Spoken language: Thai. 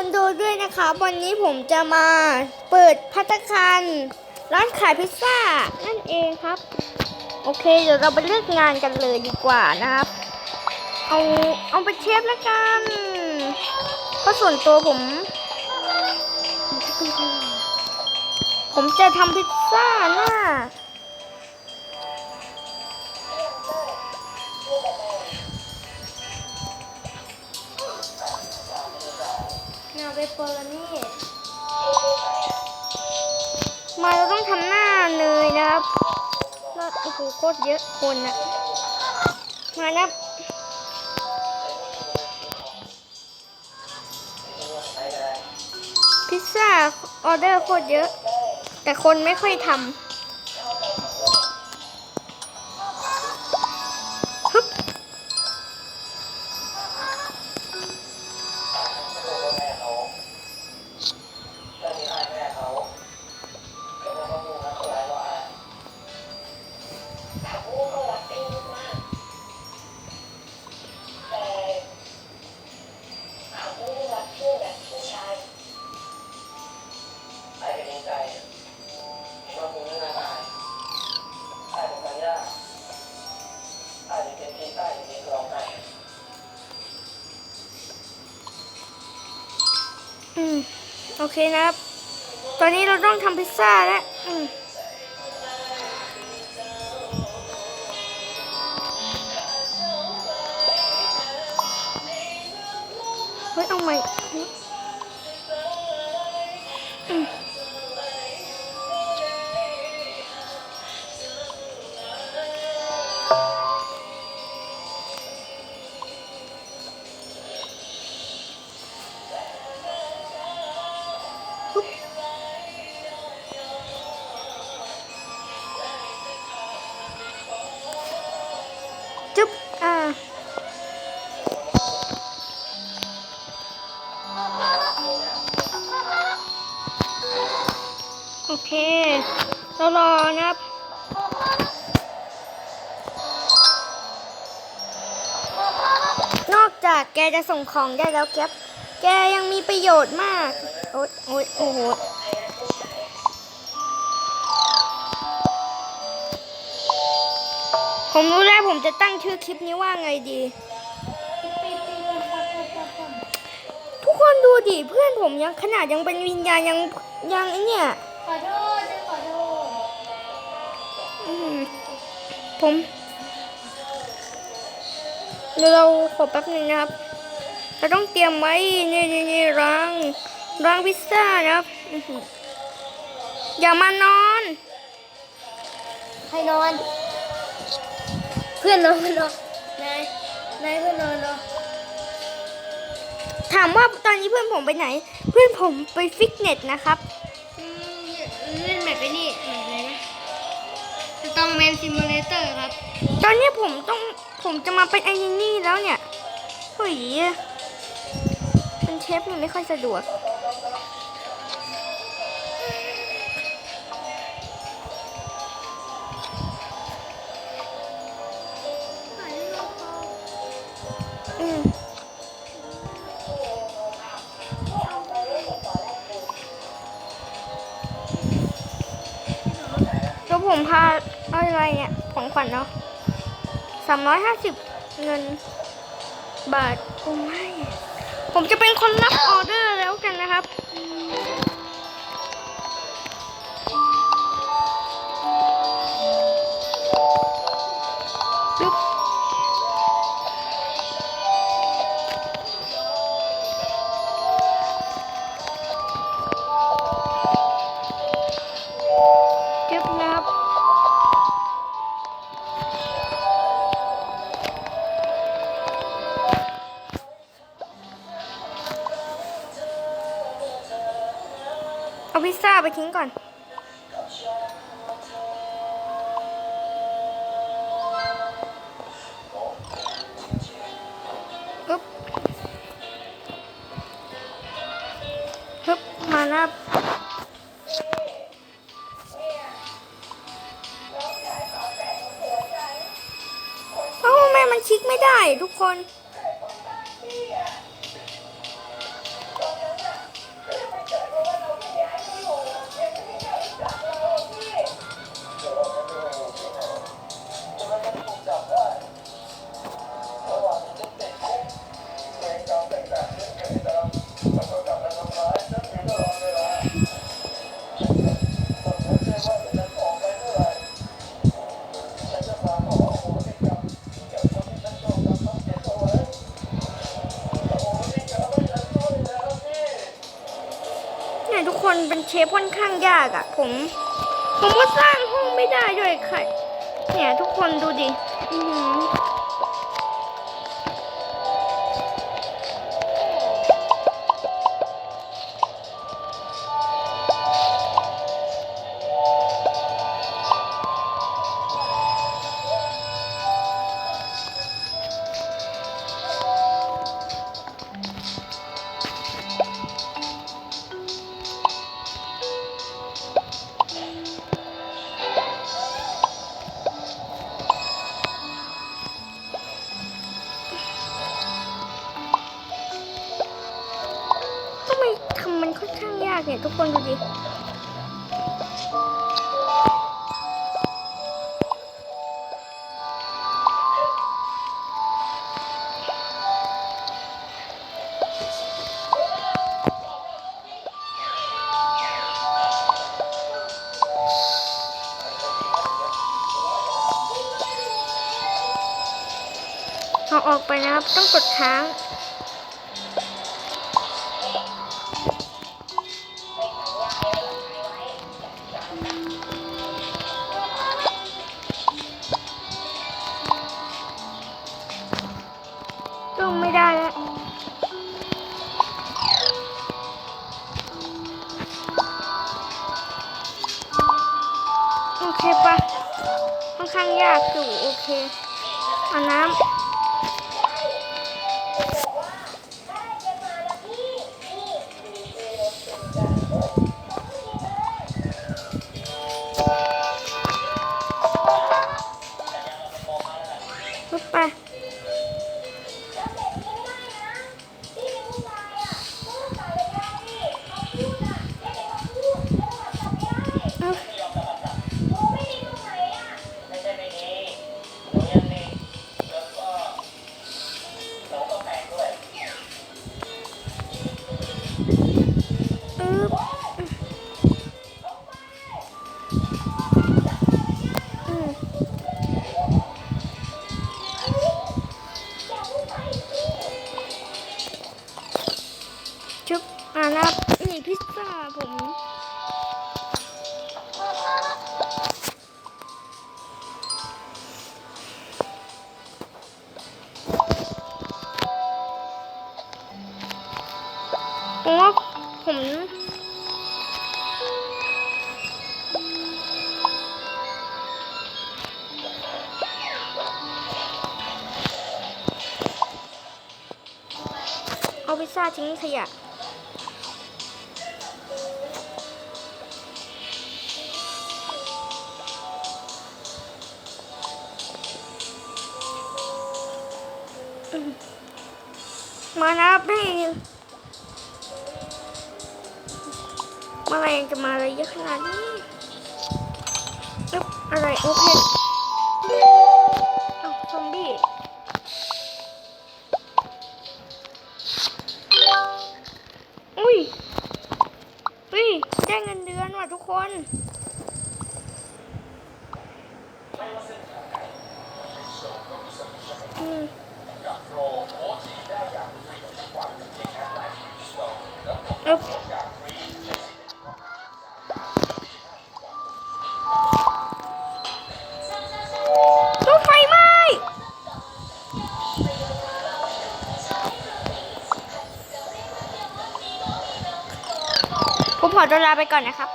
คนดูด้วยนะคะ วันนี้ผมจะมาเปิดพัตตาคารร้านขายพิซซ่า นั่นเองครับ โอเค เดี๋ยวเราไปเลือกงานกันเลยดีกว่านะครับ เอาเอาไปเชฟแล้วกันเพราะส่วนตัวผม ผมจะทำพิซซ่าหน้า ไปโปรนี่ มาเราต้องทำหน้าเนยนะครับโอ้โหโคตรเยอะคนอะมานะครับพิซซ่าออเดอร์โคตรเยอะ แต่คนไม่ค่อยทำ อืม โอเคนะครับ ตอนนี้เราต้องทำพิซซ่าแล้วอืมเฮ้ยเอาใหม่ แกจะส่งของได้แล้วแก๊ปแกยังมีประโยชน์มาก โอ๊ยโอ๊ยโอ้โหผมรู้แล้วผมจะตั้งชื่อคลิปนี้ว่าไงดี ทุกคนดูดิเพื่อนผมยังขนาดยังเป็นวิญญาณยังยังไอเนี่ยขอโทษฉันขอโทษอืมผม เดี๋ยวเราขอแป๊บหนึ่งนะครับ เราต้องเตรียมไว้นี่นี่นี่รางรางพิซซ่านะครับอื้อหืออย่ามานอน ใครนอน เพื่อนนอนเนาะนายนายเพื่อนนอนเนาะถามว่าตอนนี้เพื่อนผมไปไหน เพื่อนผมไปฟิตเนสนะครับอืมเล่นแบบไอ้นี่แบบอะไรนะสตองแมนซิมูเลเตอร์ครับ ตอนนี้ผมต้อง ผมจะมาเป็นไอ้นี่แล้วเนี่ยเฮ้ยเป็นเชฟมันไม่ค่อยสะดวก อืมแล้วผมพาเอาอะไรเนี่ยของขวัญเนาะ สามร้อยห้าสิบเงินบาทโอ้ไม่ ผมจะเป็นคนรับออเดอร์แล้วกันนะครับ เอาพิซซ่าไปทิ้งก่อน อึ๊บฮึบมานะเอ้าแม่มันคลิกไม่ได้ทุกคน เชฟค่อนข้างยากอะ่ะ ผม ผมก็สร้างห้องไม่ได้ด้วยค่ะเนี่ยทุกคนดูดิอือากเนี่ยทุกคนดูดิเอาออกไปนะครับ ต้องกดค้าง เคเอาน้ำ พิซซ่าทิ้งขยะ มานะพี่มื่อไรจะมาอะไรเยอะขนาดนี้อะไรโอเพนอ้าวซอมบี้ ทุกคน อืมอึ๊บรถไฟไหม้ผมขอตัวลาไปก่อนนะครับ